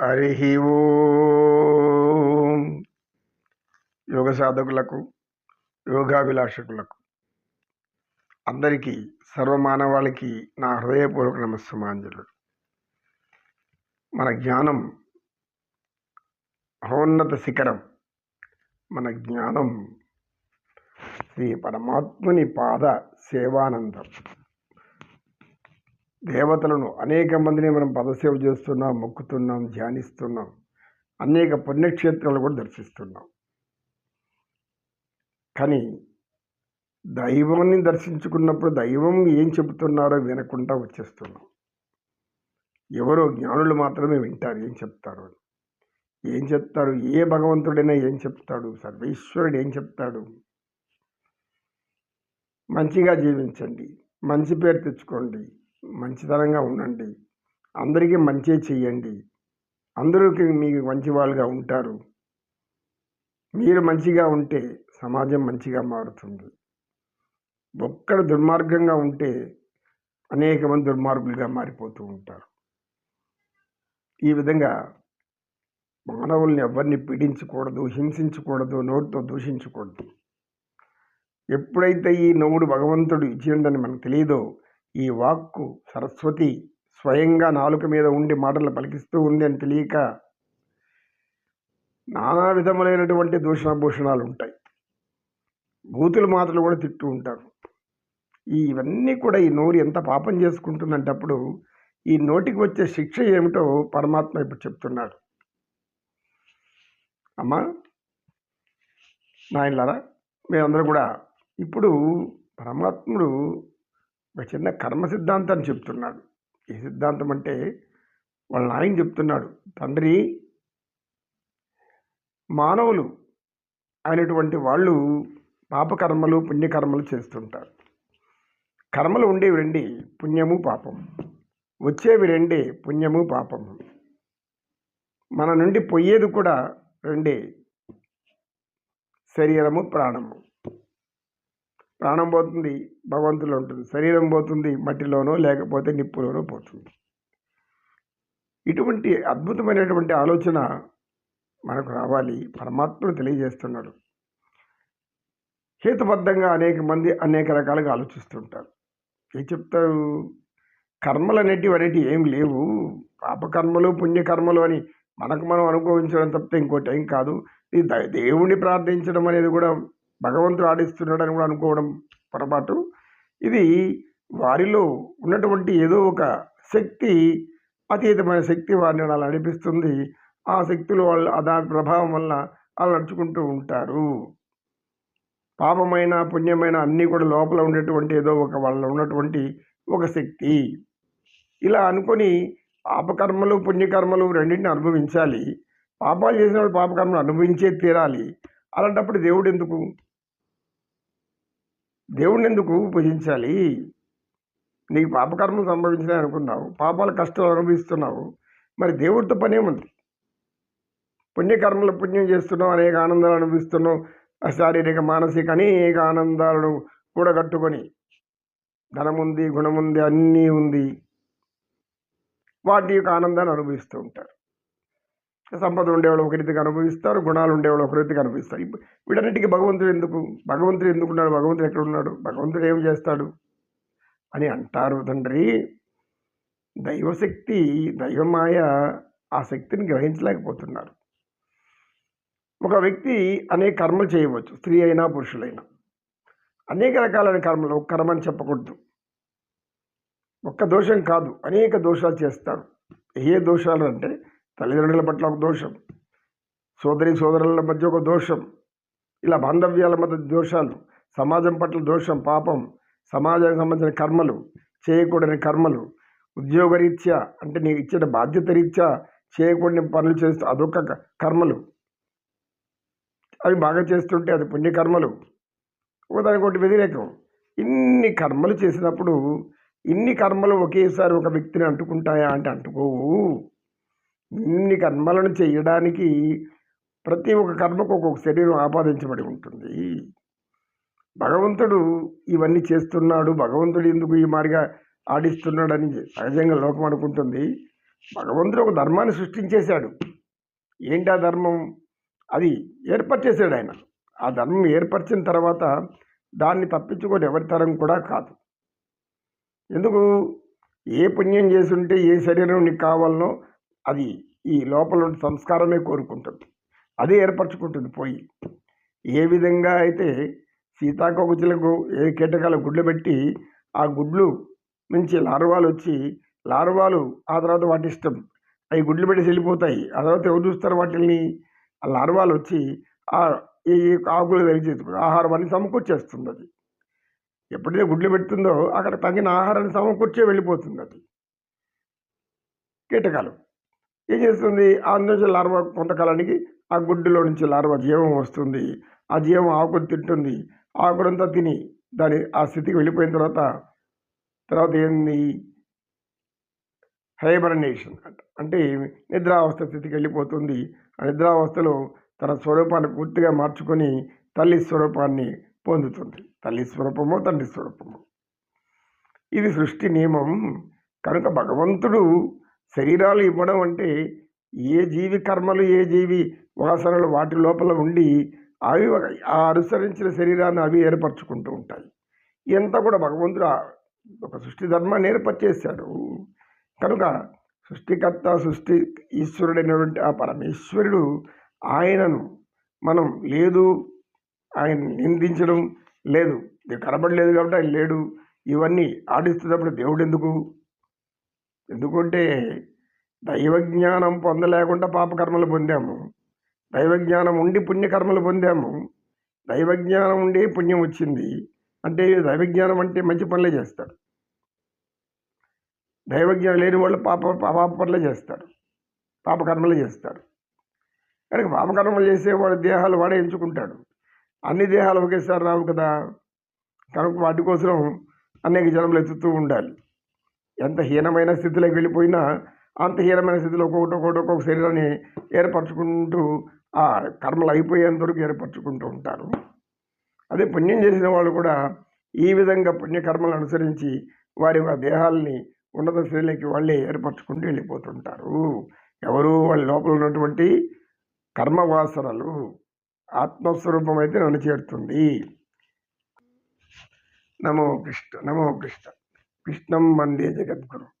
హరి ఓం. యోగ సాధకులకు యోగాభిలాషకులకు అందరికీ సర్వమానవాళికి నా హృదయపూర్వక నమస్సమాంజలు. మన జ్ఞానం మహోన్నత శిఖరం. మన జ్ఞానం శ్రీ పరమాత్ముని పాద సేవానందం. దేవతలను అనేక మందిని మనం పదసేవ చేస్తున్నాం మొక్కుతున్నాం ధ్యానిస్తున్నాం. అనేక పుణ్యక్షేత్రాలు కూడా దర్శిస్తున్నాం. కానీ దైవాన్ని దర్శించుకున్నప్పుడు దైవం ఏం చెబుతున్నారో వినకుండా వచ్చేస్తున్నాం. ఎవరో జ్ఞానులు మాత్రమే వింటారు ఏం చెప్తారు అని. ఏం చెప్తారు? ఏ భగవంతుడైనా ఏం చెప్తాడు? సర్వేశ్వరుడు ఏం చెప్తాడు? మంచిగా జీవించండి. మంచి పేరు తెచ్చుకోండి. మంచితనంగా ఉండండి. అందరికీ మంచి చెయ్యండి. అందరికీ మీకు మంచి వాళ్ళుగా ఉంటారు. మీరు మంచిగా ఉంటే సమాజం మంచిగా మారుతుంది. ఒక్కడ దుర్మార్గంగా ఉంటే అనేక మంది దుర్మార్గులుగా మారిపోతూ ఉంటారు. ఈ విధంగా మానవుల్ని ఎవరిని పీడించకూడదు హింసించకూడదు నోటితో దూషించకూడదు. ఎప్పుడైతే ఈ నవ్వుడు భగవంతుడు ఇచ్చిండని మనకు తెలియదో ఈ వాక్కు సరస్వతి స్వయంగా నాలుక మీద ఉండి మాటలు పలికిస్తూ ఉంది అని తెలియక నానా విధములైనటువంటి దూషణభూషణాలు ఉంటాయి. బూతులు మాటలు కూడా తిట్టు ఉంటారు. ఇవన్నీ కూడా ఈ నోరు ఎంత పాపం చేసుకుంటుందంటే అప్పుడు ఈ నోటికి వచ్చే శిక్ష ఏమిటో పరమాత్మ ఇప్పుడు చెప్తున్నాడు. అమ్మా నాయనలారా మీరందరూ కూడా ఇప్పుడు పరమాత్ముడు ఒక చిన్న కర్మ సిద్ధాంతాన్ని చెప్తున్నాడు. ఏ సిద్ధాంతం అంటే వాళ్ళ నాయన చెప్తున్నాడు. తండ్రి మానవులు అయినటువంటి వాళ్ళు పాపకర్మలు పుణ్యకర్మలు చేస్తుంటారు. కర్మలు ఉండేవి రెండి పుణ్యము పాపం. వచ్చేవి రెండే పుణ్యము పాపము. మన నుండి పోయేది కూడా రెండే. శరీరము ప్రాణము. ప్రాణం పోతుంది భగవంతులో ఉంటుంది. శరీరం పోతుంది మట్టిలోనో లేకపోతే నిప్పులోనో పోతుంది. ఇటువంటి అద్భుతమైనటువంటి ఆలోచన మనకు రావాలి పరమాత్మను తెలియజేస్తున్నాడు. హేతుబద్ధంగా అనేక మంది అనేక రకాలుగా ఆలోచిస్తుంటారు ఏం చెప్తారు? కర్మలు అనేటివి అనేటివి ఏం లేవు. పాపకర్మలు పుణ్యకర్మలు అని మనకు మనం అనుభవించడం తప్పితే ఇంకోటి ఏం కాదు. ఈ దేవుణ్ణి ప్రార్థించడం అనేది కూడా భగవంతుడు ఆడిస్తున్నాడని కూడా అనుకోవడం పొరపాటు. ఇది వారిలో ఉన్నటువంటి ఏదో ఒక శక్తి అతీతమైన శక్తి వారిని అలా నడిపిస్తుంది. ఆ శక్తులు వాళ్ళు దాని ప్రభావం వల్ల అలా నడుచుకుంటూ ఉంటారు. పాపమైన పుణ్యమైన అన్నీ కూడా లోపల ఉండేటువంటి ఏదో ఒక వాళ్ళ ఉన్నటువంటి ఒక శక్తి. ఇలా అనుకొని పాపకర్మలు పుణ్యకర్మలు రెండింటిని అనుభవించాలి. పాపాలు చేసిన వాళ్ళు పాపకర్మలు అనుభవించే తీరాలి. అలాంటప్పుడు దేవుడు ఎందుకు దేవుడిని ఎందుకు పూజించాలి నీకు పాపకర్మలు సంభవించినాయి అనుకున్నావు పాపాల కష్టాలు అనుభవిస్తున్నావు మరి దేవుడితో పనేముంది పుణ్యకర్మలు పుణ్యం చేస్తున్నావు అనేక ఆనందాలు అనుభవిస్తున్నావు శారీరక మానసిక అనేక ఆనందాలను కూడగట్టుకొని. ధనముంది గుణముంది అన్నీ ఉంది. వాటి యొక్క ఆనందాన్ని అనుభవిస్తూ ఉంటారు. సంపద ఉండేవాళ్ళు ఒక రీతిగా అనుభవిస్తారు గుణాలు ఉండేవాళ్ళు ఒక రీతిగా అనుభవిస్తారు. వీటన్నిటికీ భగవంతుడు ఎందుకు భగవంతుడు ఎందుకున్నాడు భగవంతుడు ఎక్కడ ఉన్నాడు భగవంతుడు ఏం చేస్తాడు అని అంటారు తండ్రి. దైవశక్తి దైవమాయ ఆ శక్తిని గ్రహించలేకపోతున్నారు. ఒక వ్యక్తి అనేక కర్మలు చేయవచ్చు స్త్రీ అయినా పురుషులైనా. అనేక రకాలైన కర్మలు ఒక కర్మ అని చెప్పకూడదు. ఒక్క దోషం కాదు అనేక దోషాలు చేస్తారు. ఏ దోషాలు అంటే తల్లిదండ్రుల పట్ల ఒక దోషం సోదరి సోదరుల మధ్య ఒక దోషం ఇలా బాంధవ్యాల మధ్య దోషాలు సమాజం పట్ల దోషం పాపం సమాజానికి సంబంధించిన కర్మలు చేయకూడని కర్మలు ఉద్యోగరీత్యా అంటే నీకు ఇచ్చిన బాధ్యత రీత్యా చేయకూడని పనులు చేస్తూ అదొక కర్మలు. అవి బాగా చేస్తుంటే అది పుణ్యకర్మలు. ఒకదానికొకటి వ్యతిరేకం. ఇన్ని కర్మలు చేసినప్పుడు ఇన్ని కర్మలు ఒకేసారి ఒక వ్యక్తిని అంటుకుంటాయా అంటే అంటుకోవు. ఇన్ని కర్మలను చేయడానికి ప్రతి ఒక్క కర్మకు ఒక్కొక్క శరీరం ఆపాదించబడి ఉంటుంది. భగవంతుడు ఇవన్నీ చేస్తున్నాడు. భగవంతుడు ఎందుకు ఈ మారిగా ఆడిస్తున్నాడని సహజంగా లోకం అనుకుంటుంది. భగవంతుడు ఒక ధర్మాన్ని సృష్టించేశాడు. ఏంటి ఆ ధర్మం? అది ఏర్పరిచేశాడు ఆయన. ఆ ధర్మం ఏర్పరిచిన తర్వాత దాన్ని తప్పించుకొని ఎవరి తరం కూడా కాదు. ఎందుకు? ఏ పుణ్యం చేసుంటే ఏ శరీరం నీకు కావాలనో అది ఈ లోపల ఉన్న సంస్కారమే కోరుకుంటుంది. అదే ఏర్పరచుకుంటుంది పోయి. ఏ విధంగా అయితే సీతాకోకచిలకు ఏ కీటకాల గుడ్లు పెట్టి ఆ గుడ్లు నుంచి లార్వాలు వచ్చి లార్వాలు ఆ తర్వాత వాటి ఇష్టం. అవి గుడ్లు పెట్టి వెళ్ళిపోతాయి ఆ తర్వాత ఎవరు చూస్తారు వాటిని ఆ లార్వాలు వచ్చి ఆ ఈ ఆకులు వెలిచి ఆహారాన్ని సమకూర్చేస్తుంది అది. ఎప్పుడైతే గుడ్లు పెడుతుందో అక్కడ తగిన ఆహారాన్ని సమకూర్చే వెళ్ళిపోతుంది అది. కీటకాలు. ఏం చేస్తుంది? ఆ నుంచి లార్వ కొంతకాలానికి ఆ గుడ్డులో నుంచి లార్వ జీవం వస్తుంది. ఆ జీవం ఆకులు తింటుంది. ఆకులంతా తిని దాని ఆ స్థితికి వెళ్ళిపోయిన తర్వాత తర్వాత ఏంది? హైబర్నేషన్ అంట. అంటే నిద్రావస్థ స్థితికి వెళ్ళిపోతుంది. ఆ నిద్రావస్థలో తన స్వరూపాన్ని పూర్తిగా మార్చుకొని తల్లి స్వరూపాన్ని పొందుతుంది. తల్లి స్వరూపము తండ్రి స్వరూపము. ఇది సృష్టి నియమం. కనుక భగవంతుడు శరీరాలు ఇవ్వడం అంటే ఏ జీవి కర్మలు ఏ జీవి వాసనలు వాటి లోపల ఉండి అవి ఆ అనుసరించిన శరీరాన్ని అవి ఏర్పరచుకుంటూ ఉంటాయి. ఎంత కూడా భగవంతుడు ఒక సృష్టి ధర్మాన్ని ఏర్పరిచేశాడు కనుక సృష్టికర్త సృష్టి ఈశ్వరుడైనటువంటి ఆ పరమేశ్వరుడు ఆయనను మనం లేదు ఆయన నిందించడం లేదు. ఇది కనబడలేదు కాబట్టి ఆయన లేడు. ఇవన్నీ ఆడిస్తున్నప్పుడు దేవుడు ఎందుకు ఎందుకంటే దైవజ్ఞానం పొందలేకుండా పాపకర్మలు పొందాము. దైవజ్ఞానం ఉండి పుణ్యకర్మలు పొందాము. దైవజ్ఞానం ఉండి పుణ్యం వచ్చింది. అంటే దైవజ్ఞానం అంటే మంచి పనులే చేస్తాడు దైవజ్ఞానం లేని వాళ్ళు పాప పాప పనులే చేస్తారు. పాపకర్మలు చేస్తారు. కనుక పాపకర్మలు చేసేవాడు దేహాలు వాడే ఎంచుకుంటాడు అన్ని దేహాలు ఒకేసారి రావు కదా. కనుక వాటి కోసం అనేక జన్మలు ఎత్తుతూ ఉండాలి. ఎంత హీనమైన స్థితిలోకి వెళ్ళిపోయినా అంత హీనమైన స్థితిలో ఒక్కొక్కటి ఒక్కొక్కటి ఒక్కొక్క శరీరాన్ని ఏర్పరచుకుంటూ ఆ కర్మలు అయిపోయేంత వరకు ఏర్పరచుకుంటూ ఉంటారు. అదే పుణ్యం చేసిన వాళ్ళు కూడా ఈ విధంగా పుణ్యకర్మలు అనుసరించి వారి దేహాలని ఉన్నత శ్రేణికి వాళ్ళే ఏర్పరచుకుంటూ వెళ్ళిపోతుంటారు. ఎవరు వాళ్ళ లోపల ఉన్నటువంటి కర్మవాసనలు ఆత్మస్వరూపం అయితే నన్ను చేరుతుంది. నమో కృష్ణ నమో కృష్ణ. कृष्णम वंदे जगत गुरु